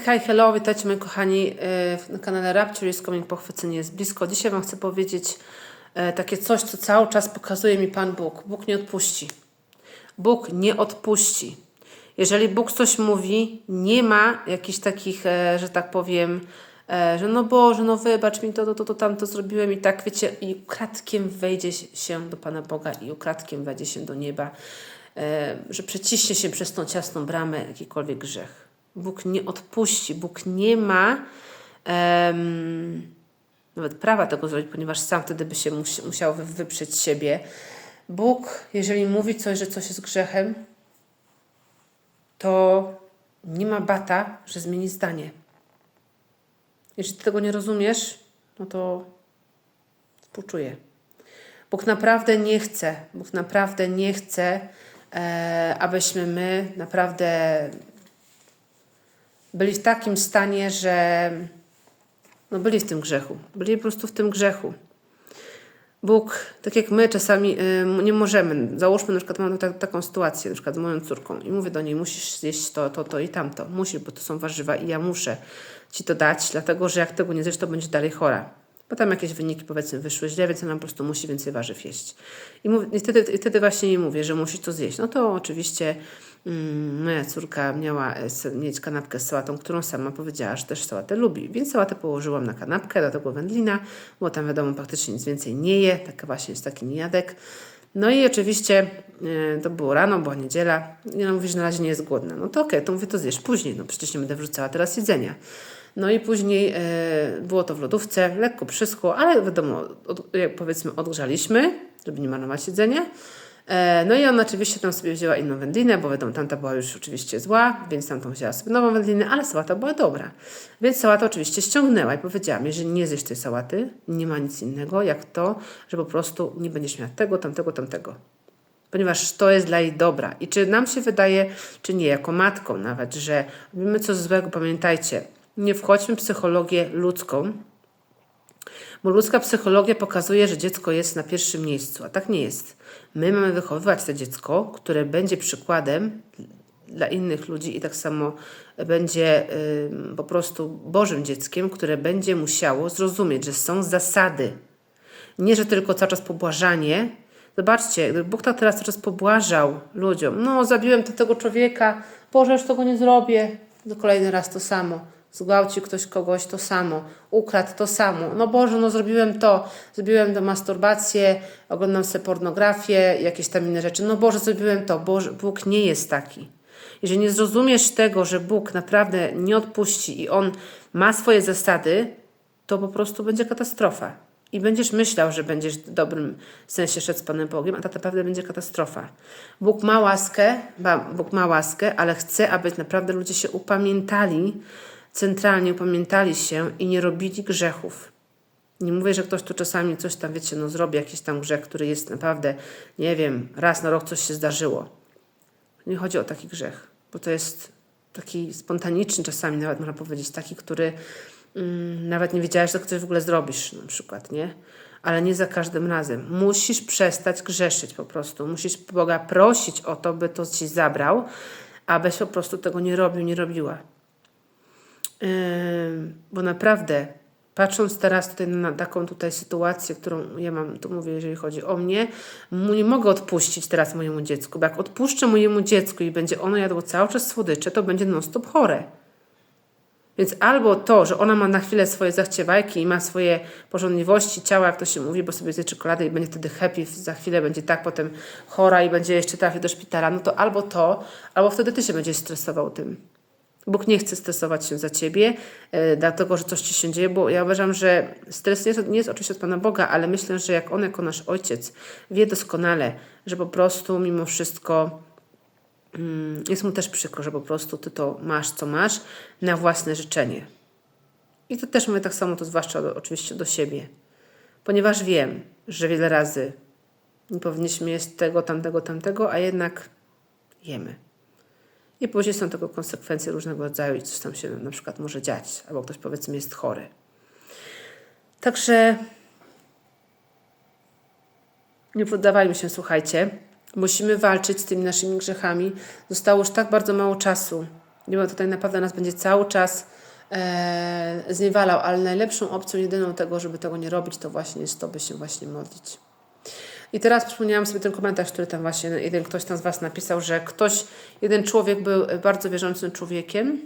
Hej, hello, witajcie moi kochani e, na kanale Rapture is Coming, pochwycenie jest blisko. Dzisiaj Wam chcę powiedzieć e, takie coś, co cały czas pokazuje mi Pan Bóg. Bóg nie odpuści. Bóg nie odpuści. Jeżeli Bóg coś mówi, nie ma jakichś takich, e, że tak powiem, że no Boże, no wybacz mi to, to, to, to tamto zrobiłem i tak, wiecie, i ukradkiem wejdzie się do Pana Boga i ukradkiem wejdzie się do nieba, że przeciśnie się przez tą ciasną bramę jakikolwiek grzech. Bóg nie odpuści, Bóg nie ma em, nawet prawa tego zrobić, ponieważ sam wtedy by się mus, musiał wy- wyprzeć siebie. Bóg, jeżeli mówi coś, że coś jest grzechem, to nie ma bata, że zmieni zdanie. Jeśli ty tego nie rozumiesz, no to współczuję. Bóg naprawdę nie chce, Bóg naprawdę nie chce, e, abyśmy my naprawdę byli w takim stanie, że no byli w tym grzechu. Byli po prostu w tym grzechu. Bóg, tak jak my czasami y, nie możemy, załóżmy na przykład mam tak, taką sytuację, na przykład z moją córką i mówię do niej, musisz zjeść to, to, to i tamto. Musisz, bo to są warzywa i ja muszę Ci to dać, dlatego że jak tego nie zjesz, to będziesz dalej chora. Bo tam jakieś wyniki powiedzmy wyszły źle, więc ona po prostu musi więcej warzyw jeść. I, mów, i, wtedy, i wtedy właśnie jej mówię, że musi to zjeść. No to oczywiście moja córka miała e, mieć kanapkę z sałatą, którą sama powiedziała, że też sałatę lubi. Więc sałatę położyłam na kanapkę, do tego wędlina, bo tam wiadomo praktycznie nic więcej nie je, taka właśnie jest taki nijadek. No i oczywiście e, to było rano, była niedziela. I ona mówi, że na razie nie jest głodna. No to okej, to mówię, to zjesz później, no przecież nie będę wrzucała teraz jedzenia. No i później e, było to w lodówce, lekko przyschło, ale wiadomo, od, powiedzmy odgrzaliśmy, żeby nie marnować jedzenia. E, no i ona oczywiście tam sobie wzięła inną wędlinę, bo wiadomo, tamta była już oczywiście zła, więc tamtą wzięła sobie nową wędlinę, ale sałata była dobra. Więc sałata oczywiście ściągnęła i powiedziałam, jeżeli nie zjesz tej sałaty, nie ma nic innego jak to, że po prostu nie będziesz miała tego, tamtego, tamtego ponieważ to jest dla jej dobra. I czy nam się wydaje, czy nie, jako matką nawet, że robimy coś złego, pamiętajcie, nie wchodźmy w psychologię ludzką, bo ludzka psychologia pokazuje, że dziecko jest na pierwszym miejscu, a tak nie jest. My mamy wychowywać to dziecko, które będzie przykładem dla innych ludzi i tak samo będzie po prostu Bożym dzieckiem, które będzie musiało zrozumieć, że są zasady. Nie, że tylko cały czas pobłażanie. Zobaczcie, gdyby Bóg tak teraz cały czas pobłażał ludziom. No, zabiłem to, tego człowieka, Boże, już tego nie zrobię. No, kolejny raz to samo. Zgwałcił ktoś kogoś, to samo. Ukradł, to samo. No Boże, no zrobiłem to. Zrobiłem to masturbację, oglądam sobie pornografię, jakieś tam inne rzeczy. No Boże, zrobiłem to. Boże, Bóg nie jest taki. Jeżeli nie zrozumiesz tego, że Bóg naprawdę nie odpuści i On ma swoje zasady, to po prostu będzie katastrofa. I będziesz myślał, że będziesz w dobrym sensie szedł z Panem Bogiem, a tak naprawdę będzie katastrofa. Bóg ma łaskę, Bóg ma łaskę, ale chce, aby naprawdę ludzie się upamiętali, centralnie upamiętali się i nie robili grzechów. Nie mówię, że ktoś tu czasami coś tam, wiecie, no zrobi jakiś tam grzech, który jest naprawdę, nie wiem, raz na rok coś się zdarzyło. Nie chodzi o taki grzech, bo to jest taki spontaniczny czasami, nawet można powiedzieć, taki, który mm, nawet nie wiedziałeś, że ktoś w ogóle zrobisz, na przykład, nie? Ale nie za każdym razem. Musisz przestać grzeszyć po prostu. Musisz Boga prosić o to, by to ci zabrał, abyś po prostu tego nie robił, nie robiła. Ym, bo naprawdę, patrząc teraz tutaj na taką tutaj sytuację, którą ja mam, tu mówię, jeżeli chodzi o mnie, nie mogę odpuścić teraz mojemu dziecku, bo jak odpuszczę mojemu dziecku i będzie ono jadło cały czas słodycze, to będzie non-stop chore. Więc albo to, że ona ma na chwilę swoje zachciewajki i ma swoje porządliwości ciała, jak to się mówi, bo sobie zje czekoladę i będzie wtedy happy, za chwilę będzie tak potem chora i będzie jeszcze trafi do szpitala, no to albo to, albo wtedy ty się będziesz stresował tym. Bóg nie chce stresować się za ciebie, e, dlatego że coś ci się dzieje, bo ja uważam, że stres nie jest, nie jest oczywiście od Pana Boga, ale myślę, że jak On jako nasz Ojciec wie doskonale, że po prostu mimo wszystko mm, jest Mu też przykro, że po prostu Ty to masz, co masz, na własne życzenie. I to też mówię tak samo, to zwłaszcza do, oczywiście do siebie, ponieważ wiem, że wiele razy nie powinniśmy jeść tego, tamtego, tamtego, a jednak jemy. I później są tego konsekwencje różnego rodzaju i coś tam się na przykład może dziać, albo ktoś powiedzmy jest chory. Także nie poddawajmy się, słuchajcie. Musimy walczyć z tymi naszymi grzechami. Zostało już tak bardzo mało czasu. Diabeł tutaj naprawdę nas będzie cały czas e, zniewalał, ale najlepszą opcją, jedyną tego, żeby tego nie robić, to właśnie jest to, by się właśnie modlić. I teraz przypomniałam sobie ten komentarz, który tam właśnie jeden ktoś tam z Was napisał, że ktoś, jeden człowiek był bardzo wierzącym człowiekiem,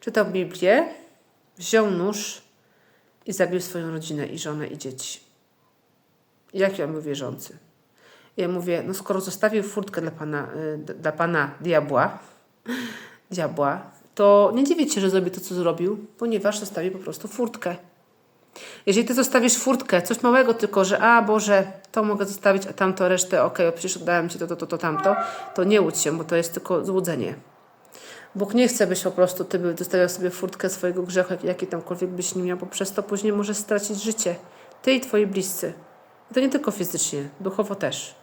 czytał Biblię, wziął nóż i zabił swoją rodzinę i żonę i dzieci. Jaki on był wierzący? Ja mówię, no skoro zostawił furtkę dla pana, y, dla pana diabła, diabła, to nie dziwię się, że zrobi to, co zrobił, ponieważ zostawił po prostu furtkę. Jeżeli ty zostawisz furtkę, coś małego tylko, że a Boże, to mogę zostawić, a tamto resztę, okej, okay, przecież oddałem ci to, to, to, to, tamto, to nie łudź się, bo to jest tylko złudzenie. Bóg nie chce, byś po prostu ty by zostawiał sobie furtkę swojego grzechu, jaki tamkolwiek byś nie miał, bo przez to później możesz stracić życie. Ty i twoi bliscy. I to nie tylko fizycznie, duchowo też.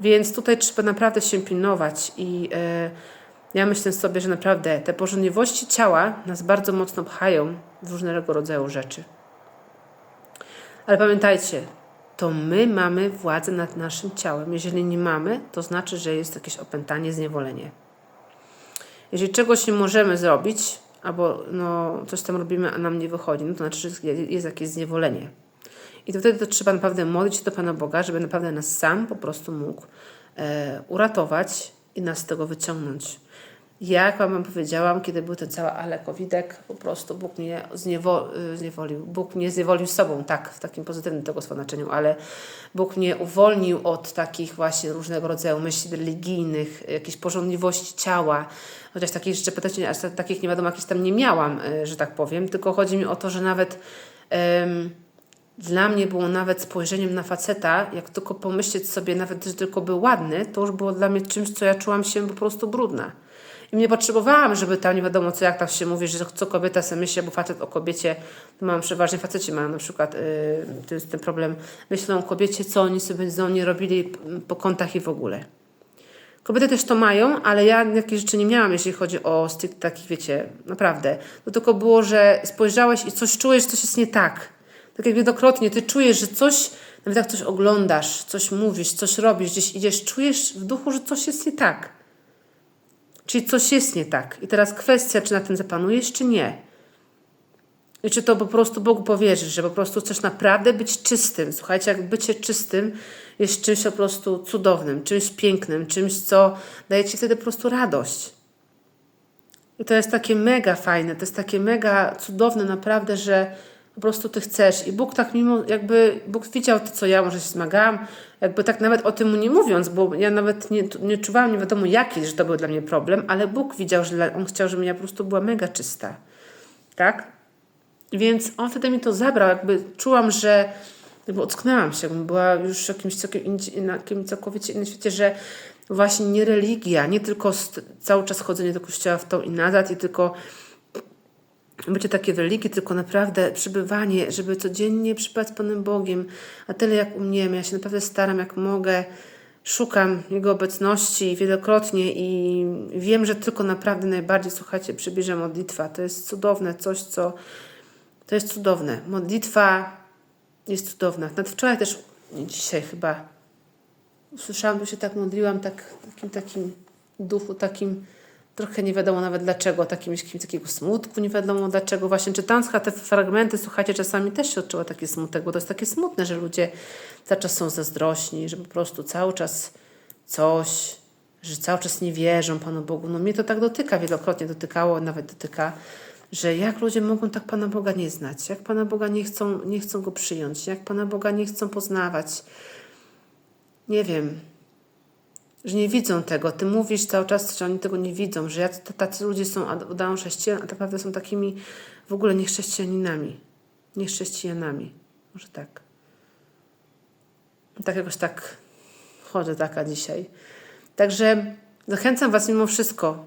Więc tutaj trzeba naprawdę się pilnować i e, ja myślę sobie, że naprawdę te pożądliwości ciała nas bardzo mocno pchają w różnego rodzaju rzeczy. Ale pamiętajcie, to my mamy władzę nad naszym ciałem. Jeżeli nie mamy, to znaczy, że jest jakieś opętanie, zniewolenie. Jeżeli czegoś nie możemy zrobić, albo no, coś tam robimy, a nam nie wychodzi, no to znaczy, że jest jakieś zniewolenie. I to wtedy to trzeba naprawdę modlić się do Pana Boga, żeby naprawdę nas sam po prostu mógł e, uratować i nas z tego wyciągnąć. Jak Wam powiedziałam, kiedy był ten cały alekowidek, po prostu Bóg mnie zniewo, y, zniewolił. Bóg mnie zniewolił sobą, tak, w takim pozytywnym tego znaczeniu, ale Bóg mnie uwolnił od takich właśnie różnego rodzaju myśli religijnych, jakiejś porządliwości ciała, chociaż takich rzeczy, takich nie wiadomo, jakieś tam nie miałam, y, że tak powiem, tylko chodzi mi o to, że nawet um, dla mnie było nawet spojrzeniem na faceta, jak tylko pomyśleć sobie, nawet że tylko był ładny, to już było dla mnie czymś, co ja czułam się po prostu brudna. I nie potrzebowałam, żeby tam nie wiadomo co, jak tak się mówi, że co kobieta sobie myśli, bo facet o kobiecie, to mam przeważnie faceci mają na przykład, yy, to jest ten problem, myślą o kobiecie, co oni sobie z nie robili po kątach i w ogóle. Kobiety też to mają, ale ja jakieś rzeczy nie miałam, jeśli chodzi o styk takich, wiecie, naprawdę. To tylko było, że spojrzałeś i coś czujesz, coś jest nie tak. Tak jak wielokrotnie, ty czujesz, że coś, nawet jak coś oglądasz, coś mówisz, coś robisz, gdzieś idziesz, czujesz w duchu, że coś jest nie tak. Czyli coś jest nie tak. I teraz kwestia, czy na tym zapanujesz, czy nie. I czy to po prostu Bogu powierzysz, że po prostu chcesz naprawdę być czystym. Słuchajcie, jak bycie czystym jest czymś po prostu cudownym, czymś pięknym, czymś, co daje ci wtedy po prostu radość. I to jest takie mega fajne, to jest takie mega cudowne naprawdę, że po prostu ty chcesz. I Bóg tak mimo, jakby Bóg widział to, co ja może się zmagałam, jakby tak nawet o tym nie mówiąc, bo ja nawet nie, nie czuwałam, nie wiadomo jaki, że to był dla mnie problem, ale Bóg widział, że On chciał, żebym ja po prostu była mega czysta. Tak? Więc On wtedy mi to zabrał, jakby czułam, że jakby ocknęłam się, jakbym była już w jakimś całkiem, całkowicie innym świecie, że właśnie nie religia, nie tylko cały czas chodzenie do kościoła w tą i nazad i tylko bycie takie w religii, tylko naprawdę przybywanie, żeby codziennie przybywać z Panem Bogiem, a tyle jak umiem. Ja się naprawdę staram, jak mogę, szukam Jego obecności wielokrotnie i wiem, że tylko naprawdę najbardziej, słuchajcie, przybliża modlitwa. To jest cudowne, coś, co to jest cudowne. Modlitwa jest cudowna. Nawet wczoraj też, nie dzisiaj chyba, usłyszałam, że się tak modliłam, tak, takim, takim duchu, takim trochę nie wiadomo nawet dlaczego, takim jakimś takiego smutku, nie wiadomo dlaczego. Właśnie czytając te fragmenty, słuchajcie, czasami też się odczuwa taki smutek, bo to jest takie smutne, że ludzie cały czas są zazdrośni, że po prostu cały czas coś, że cały czas nie wierzą Panu Bogu. No mnie to tak dotyka, wielokrotnie dotykało, nawet dotyka, że jak ludzie mogą tak Pana Boga nie znać, jak Pana Boga nie chcą, nie chcą Go przyjąć, jak Pana Boga nie chcą poznawać. Nie wiem, że nie widzą tego. Ty mówisz cały czas, że oni tego nie widzą, że tacy ludzie są, udają chrześcijan, a tak naprawdę są takimi w ogóle niechrześcijaninami. Niechrześcijanami. Może tak. Tak jakoś tak chodzę taka dzisiaj. Także zachęcam Was mimo wszystko.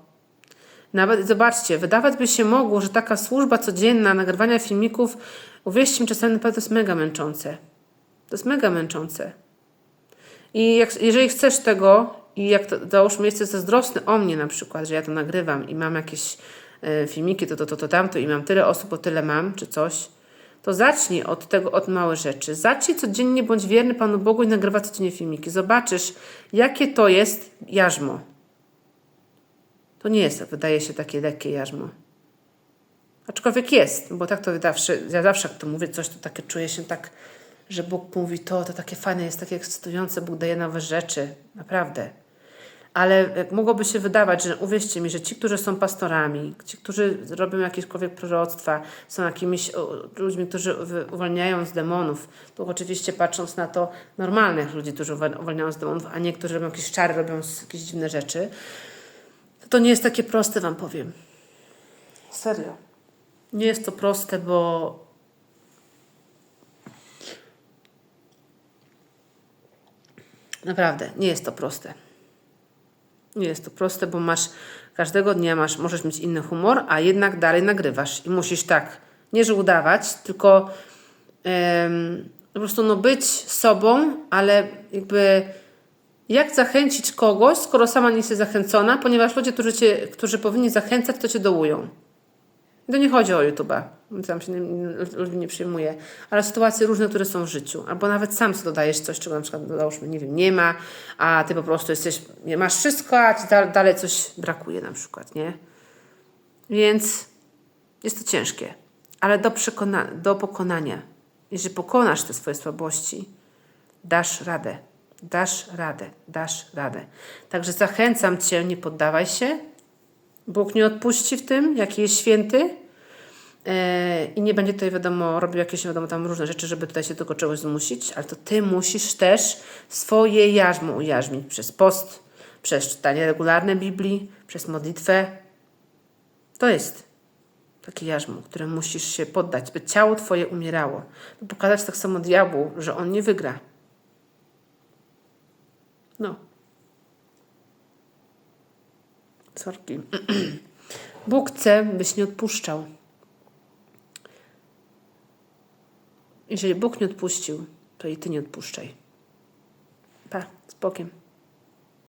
Nawet zobaczcie, wydawać by się mogło, że taka służba codzienna, nagrywania filmików, uwierzcie mi, czasami naprawdę jest mega męczące. To jest mega męczące. I jak, jeżeli chcesz tego, i jak to, załóżmy, jesteś zazdrosny o mnie na przykład, że ja to nagrywam i mam jakieś y, filmiki, to, to, to, to, tamto i mam tyle osób, bo tyle mam, czy coś, to zacznij od tego, od małych rzeczy. Zacznij codziennie, bądź wierny Panu Bogu i nagrywaj codziennie filmiki. Zobaczysz, jakie to jest jarzmo. To nie jest, wydaje się, takie lekkie jarzmo. Aczkolwiek jest, bo tak to zawsze, ja zawsze jak to mówię coś, to takie czuję się tak, że Bóg mówi to, to takie fajne jest, takie ekscytujące, Bóg daje nowe rzeczy, naprawdę. Ale jak mogłoby się wydawać, że uwierzcie mi, że ci, którzy są pastorami, ci, którzy robią jakiekolwiek proroctwa, są jakimiś o, ludźmi, którzy uwalniają z demonów, to oczywiście patrząc na to normalnych ludzi, którzy uwal- uwalniają z demonów, a nie, którzy robią jakieś czary, robią jakieś dziwne rzeczy, to nie jest takie proste, wam powiem. Serio. Nie jest to proste, bo naprawdę nie jest to proste. Nie jest to proste, bo masz każdego dnia masz, możesz mieć inny humor, a jednak dalej nagrywasz i musisz tak, nie że udawać, tylko po prostu no być sobą, ale jakby jak zachęcić kogoś, skoro sama nie jesteś zachęcona, ponieważ ludzie, którzy, cię, którzy powinni zachęcać, to cię dołują. I to nie chodzi o YouTube'a, tam się ludzi nie przyjmuje, ale sytuacje różne, które są w życiu. Albo nawet sam sobie dodajesz coś, czego na przykład, załóżmy, nie wiem, nie ma, a ty po prostu jesteś, nie masz wszystko, a ci da, dalej coś brakuje na przykład, nie? Więc jest to ciężkie, ale do, przekona- do pokonania. Jeżeli pokonasz te swoje słabości, dasz radę. Dasz radę, dasz radę. Także zachęcam Cię, nie poddawaj się. Bóg nie odpuści w tym, jaki jest święty. E, I nie będzie tutaj, wiadomo, robił jakieś, wiadomo, tam różne rzeczy, żeby tutaj się tego czegoś zmusić, ale to Ty musisz też swoje jarzmo ujarzmić przez post, przez czytanie regularne Biblii, przez modlitwę. To jest takie jarzmo, które musisz się poddać, by ciało Twoje umierało. By pokazać tak samo diabłu, że on nie wygra. No. Sorki. Bóg chce, byś nie odpuszczał. Jeżeli Bóg nie odpuścił, to i ty nie odpuszczaj. Pa, z Bogiem.